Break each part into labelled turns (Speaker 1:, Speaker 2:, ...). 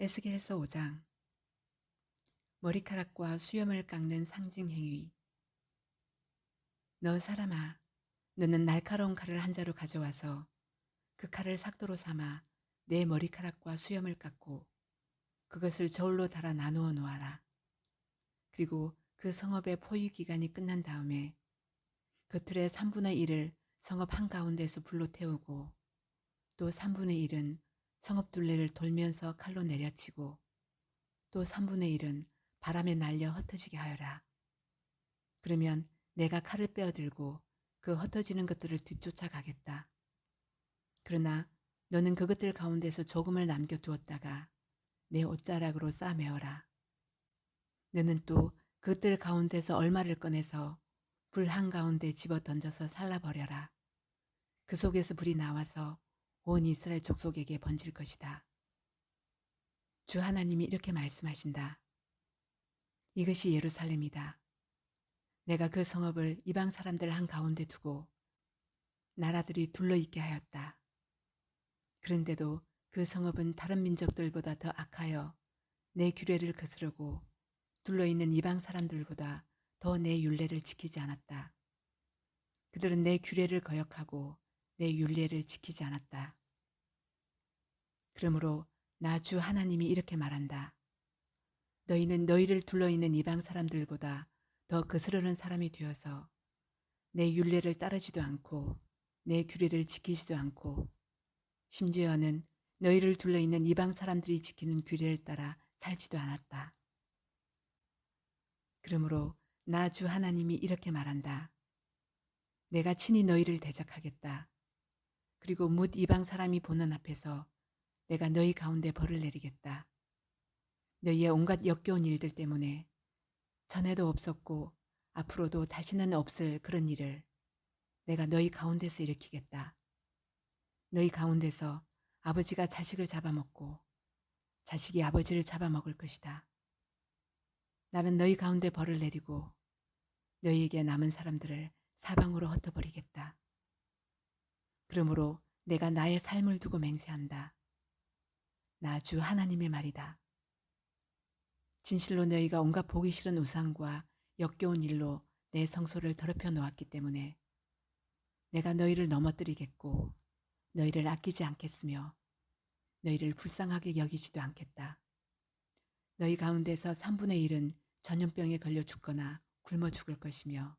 Speaker 1: 에스겔서 5장 머리카락과 수염을 깎는 상징 행위 너 사람아 너는 날카로운 칼을 한 자루 가져와서 그 칼을 삭도로 삼아 내 머리카락과 수염을 깎고 그것을 저울로 달아 나누어 놓아라. 그리고 그 성읍의 포유 기간이 끝난 다음에 그 틀의 3분의 1을 성읍 한가운데서 불로 태우고 또 3분의 1은 성읍 둘레를 돌면서 칼로 내려치고 또 3분의 1은 바람에 날려 흩어지게 하여라. 그러면 내가 칼을 빼어들고 그 흩어지는 것들을 뒤쫓아 가겠다. 그러나 너는 그것들 가운데서 조금을 남겨두었다가 내 옷자락으로 싸매어라. 너는 또 그것들 가운데서 얼마를 꺼내서 불 한가운데 집어 던져서 살라버려라. 그 속에서 불이 나와서 온 이스라엘 족속에게 번질 것이다. 주 하나님이 이렇게 말씀하신다. 이것이 예루살렘이다. 내가 그 성읍을 이방 사람들 한 가운데 두고 나라들이 둘러있게 하였다. 그런데도 그 성읍은 다른 민족들보다 더 악하여 내 규례를 거스르고 둘러있는 이방 사람들보다 더내 율례를 지키지 않았다. 그들은 내 규례를 거역하고 내 율례를 지키지 않았다. 그러므로 나 주 하나님이 이렇게 말한다. 너희는 너희를 둘러있는 이방 사람들보다 더 거스르는 사람이 되어서 내 율례를 따르지도 않고 내 규례를 지키지도 않고 심지어는 너희를 둘러있는 이방 사람들이 지키는 규례를 따라 살지도 않았다. 그러므로 나 주 하나님이 이렇게 말한다. 내가 친히 너희를 대적하겠다. 그리고 뭇 이방 사람이 보는 앞에서 내가 너희 가운데 벌을 내리겠다. 너희의 온갖 역겨운 일들 때문에 전에도 없었고 앞으로도 다시는 없을 그런 일을 내가 너희 가운데서 일으키겠다. 너희 가운데서 아버지가 자식을 잡아먹고 자식이 아버지를 잡아먹을 것이다. 나는 너희 가운데 벌을 내리고 너희에게 남은 사람들을 사방으로 흩어버리겠다. 그러므로 내가 나의 삶을 두고 맹세한다. 나 주 하나님의 말이다. 진실로 너희가 온갖 보기 싫은 우상과 역겨운 일로 내 성소를 더럽혀 놓았기 때문에 내가 너희를 넘어뜨리겠고 너희를 아끼지 않겠으며 너희를 불쌍하게 여기지도 않겠다. 너희 가운데서 3분의 1은 전염병에 걸려 죽거나 굶어 죽을 것이며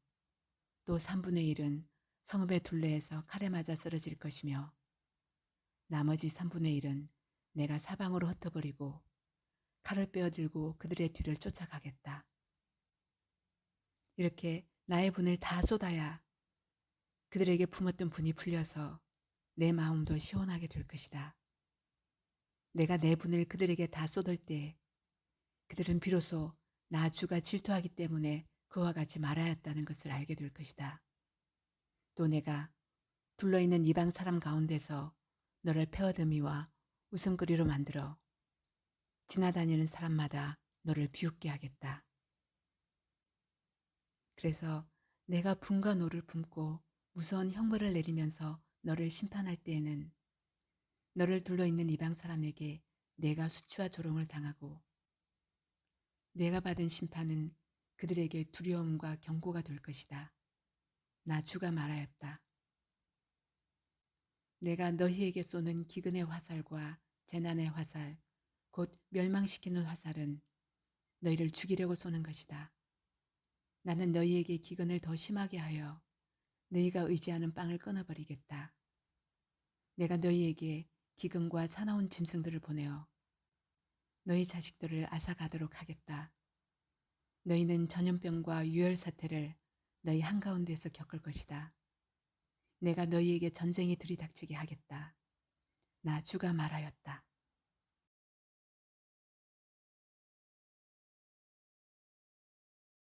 Speaker 1: 또 3분의 1은 성읍의 둘레에서 칼에 맞아 쓰러질 것이며 나머지 3분의 1은 내가 사방으로 흩어버리고 칼을 빼어들고 그들의 뒤를 쫓아가겠다. 이렇게 나의 분을 다 쏟아야 그들에게 품었던 분이 풀려서 내 마음도 시원하게 될 것이다. 내가 내 분을 그들에게 다 쏟을 때 그들은 비로소 나 주가 질투하기 때문에 그와 같이 말하였다는 것을 알게 될 것이다. 또 내가 둘러있는 이방 사람 가운데서 너를 패어드미와 웃음거리로 만들어 지나다니는 사람마다 너를 비웃게 하겠다. 그래서 내가 분과 노를 품고 무서운 형벌을 내리면서 너를 심판할 때에는 너를 둘러 있는 이방 사람에게 내가 수치와 조롱을 당하고 내가 받은 심판은 그들에게 두려움과 경고가 될 것이다. 나 주가 말하였다. 내가 너희에게 쏘는 기근의 화살과 재난의 화살, 곧 멸망시키는 화살은 너희를 죽이려고 쏘는 것이다. 나는 너희에게 기근을 더 심하게 하여 너희가 의지하는 빵을 끊어버리겠다. 내가 너희에게 기근과 사나운 짐승들을 보내어 너희 자식들을 앗아가도록 하겠다. 너희는 전염병과 유혈 사태를 너희 한가운데서 겪을 것이다. 내가 너희에게 전쟁이 들이닥치게 하겠다. 나 주가 말하였다.